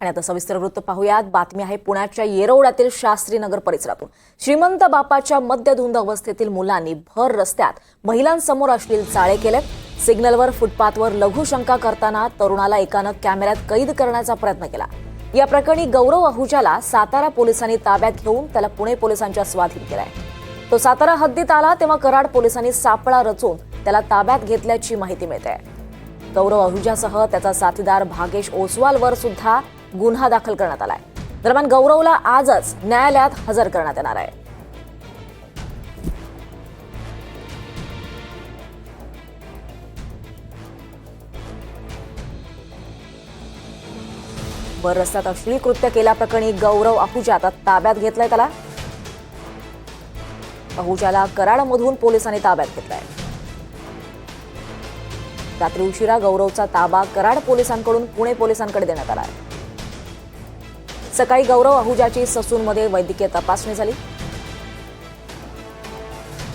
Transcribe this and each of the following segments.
आणि आता सविस्तर वृत्त पाहूयात. बातमी आहे पुण्याच्या येरवड्यातील शास्त्रीनगर परिसरातून. श्रीमंत बापाच्या मद्यधुंद अवस्थेतील मुलांनी भर रस्त्यात महिलांसमोर अश्लील चाळे केले सिग्नलवर फुटपाथवर लघुशंका करताना तरुणाला एकानं कॅमेऱ्यात कैद करण्याचा प्रयत्न केला. या प्रकरणी गौरव आहुजाला सातारा पोलिसांनी ताब्यात घेऊन त्याला पुणे पोलिसांच्या स्वाधीन केलाय. तो सातारा हद्दीत आला तेव्हा कराड पोलिसांनी सापळा रचून त्याला ताब्यात घेतल्याची माहिती मिळते. गौरव आहुजासह त्याचा साथीदार भागेश ओसवालवर सुद्धा गुन्हा दाखल करण्यात आलाय. दरम्यान गौरवला आजच न्यायालयात हजर करण्यात येणार आहे. वर रस्त्यात अश्लील कृत्य केल्याप्रकरणी गौरव आहुजा आता ताब्यात घेतलाय त्याला. आहुजाला कराडमधून पोलिसांनी ताब्यात घेतलाय. रात्री उशिरा गौरवचा ताबा कराड पोलिसांकडून पुणे पोलिसांकडे देण्यात आला सकाळी गौरव आहुजाची ससूनमध्ये वैद्यकीय तपासणी झाली.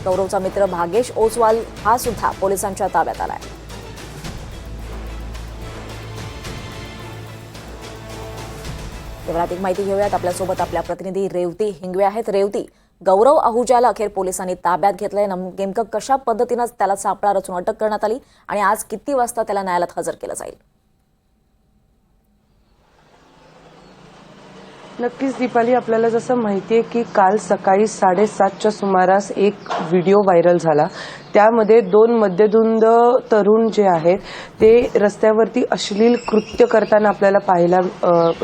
गौरवचा मित्र भागेश ओसवाल हा सुद्धा पोलिसांच्या ताब्यात आलाय. तेवढ्यात अधिक माहिती घेऊयात. आपल्यासोबत आपल्या प्रतिनिधी रेवती हिंगवे आहेत. रेवती गौरव आहुजाला अखेर पोलिसांनी ताब्यात घेतलंय. नेमकं कशा पद्धतीनं त्याला सापळा रचून अटक करण्यात आली आणि आज किती वाजता त्याला न्यायालयात हजर केलं जाईल? नक्कीच दीपाली आपल्याला जसं माहिती आहे की काल सकाळी साडेसातच्या सुमारास एक व्हिडिओ व्हायरल झाला. त्यामध्ये दोन मध्यधुंद तरुण जे आहेत ते रस्त्यावरती अश्लील कृत्य करताना आपल्याला पाहायला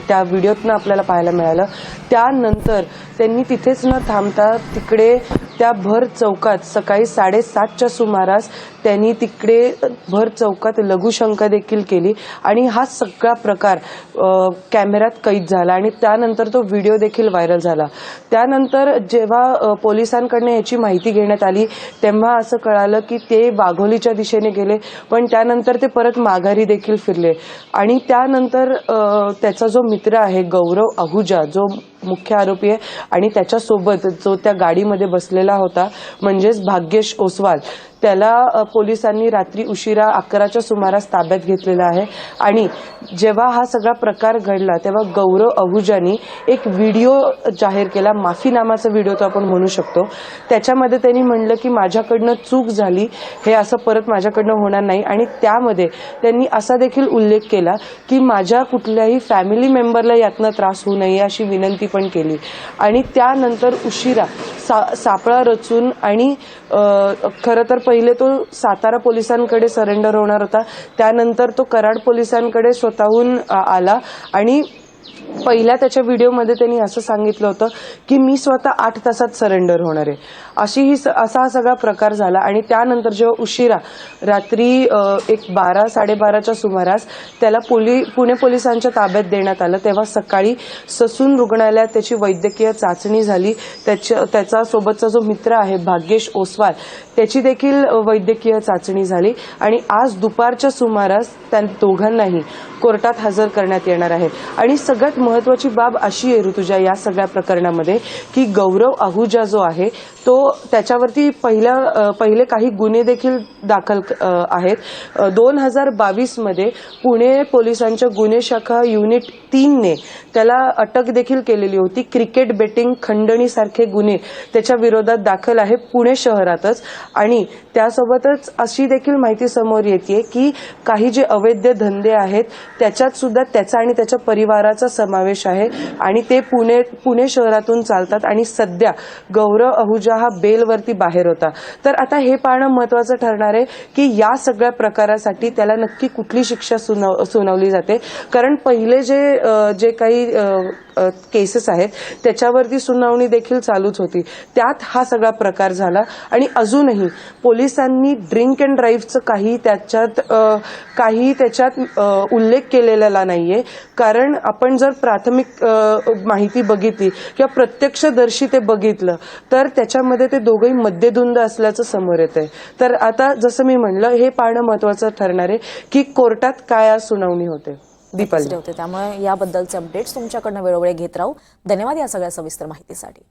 त्या व्हिडिओतनं आपल्याला पाहायला मिळालं. त्यानंतर त्यांनी तिथेच न थांबता तिकडे त्या भर चौकात सकाळी साडेसातच्या सुमारास त्यांनी तिकडे भर चौकात लघुशंका देखील केली आणि हा सगळा प्रकार कॅमेऱ्यात कैद झाला आणि त्यानंतर तो व्हिडिओ देखील व्हायरल झाला. त्यानंतर जेव्हा पोलिसांकडनं याची माहिती घेण्यात आली तेव्हा असं कळालं की ते वाघोलीच्या दिशेने गेले पण त्यानंतर ते परत माघारी देखील फिरले. आणि त्यानंतर त्याचा जो मित्र आहे गौरव आहुजा जो मुख्य आरोपी आहे आणि त्याच्यासोबत जो त्या गाडीमध्ये बसलेला होता म्हणजेच भाग्येश ओसवाल त्याला पोलिसांनी रात्री उशिरा अकराच्या सुमारास ताब्यात घेतलेला आहे. आणि जेव्हा हा सगळा प्रकार घडला तेव्हा गौरव अहुजानी एक व्हिडिओ जाहीर केला. माफीनामाचा व्हिडिओ तो आपण म्हणू शकतो. त्याच्यामध्ये त्यांनी म्हणलं की माझ्याकडनं चूक झाली. हे असं परत माझ्याकडनं होणार नाही. आणि त्यामध्ये त्यांनी असा देखील उल्लेख केला की माझ्या कुठल्याही फॅमिली मेंबरला यातनं त्रास होऊ नये अशी विनंती पण केली. आणि त्यानंतर उशिरा सा सापळा रचून आणि खरं तर पहिले तो सातारा पोलिसांकडे सरेंडर होणार होता. त्यानंतर तो कराड पोलिसांकडे स्वतःहून आला. आणि पहिल्या त्याच्या व्हिडिओमध्ये त्यांनी असं सांगितलं होतं की मी स्वतः आठ तासात सरेंडर होणार आहे. अशी ही स- असा हा सगळा प्रकार झाला आणि त्यानंतर जेव्हा उशिरा रात्री एक बारा साडेबाराच्या सुमारास त्याला पोली पुणे पोलिसांच्या ताब्यात देण्यात आलं. तेव्हा सकाळी ससून रुग्णालयात त्याची वैद्यकीय चाचणी झाली. त्याच्या त्याचा सोबतचा जो मित्र आहे भाग्येश ओसवाल त्याची देखील वैद्यकीय चाचणी झाली आणि आज दुपारच्या सुमारास त्या दोघांनाही कोर्टात हजर करण्यात येणार आहे. आणि सगळ्यात महत्वाची बाब अशी आहे ऋतुजा या सगळ्या प्रकरणामध्ये की गौरव आहुजा जो आहे तो त्याच्यावरती पहिल्या पहिले काही गुन्हे देखील दाखल आहेत. दोन हजार बावीसमध्ये पुणे पोलिसांच्या गुन्हे शाखा युनिट तीनने त्याला अटक देखील केलेली होती. क्रिकेट बेटिंग खंडणीसारखे गुन्हे त्याच्या विरोधात दाखल आहे पुणे शहरातच. आणि त्यासोबतच अशी देखील माहिती समोर येते की काही जे अवैध धंदे आहेत त्याच्यात सुद्धा त्याचा आणि त्याच्या परिवाराचा समावेश आहे. आणि ते पुणे पुणे शहरातून चालतात. आणि सध्या गौरव अहुजा हा बेलवरती बाहेर होता. तर आता हे पाहणं महत्वाचं ठरणार आहे की या सगळ्या प्रकारासाठी त्याला नक्की कुठली शिक्षा सुनाव सुनावली जाते. कारण पहिले जे जे काही केसेस आहेत. त्याच्यावरती सुनावणी देखील चालूच होती. त्यात हा सगळा प्रकार झाला आणि अजूनही पोलिसांनी ड्रिंक अँड ड्राईव्हचं काही त्याच्यात काही त्याच्यात उल्लेख केलेला नाहीये. कारण आपण जर प्राथमिक माहिती बघितली किंवा प्रत्यक्षदर्शी ते बघितलं तर त्याच्यामध्ये ते दोघंही मद्यधुंद असल्याचं समोर येत आहे तर आता जसं मी म्हणलं हे पाहणं महत्वाचं ठरणार आहे की कोर्टात काय आज सुनावणी होते. दीपाली. होते त्यामुळे याबद्दलचे अपडेट्स तुमच्याकडनं वेळोवेळी घेत राहू. धन्यवाद या सगळ्या सविस्तर माहितीसाठी.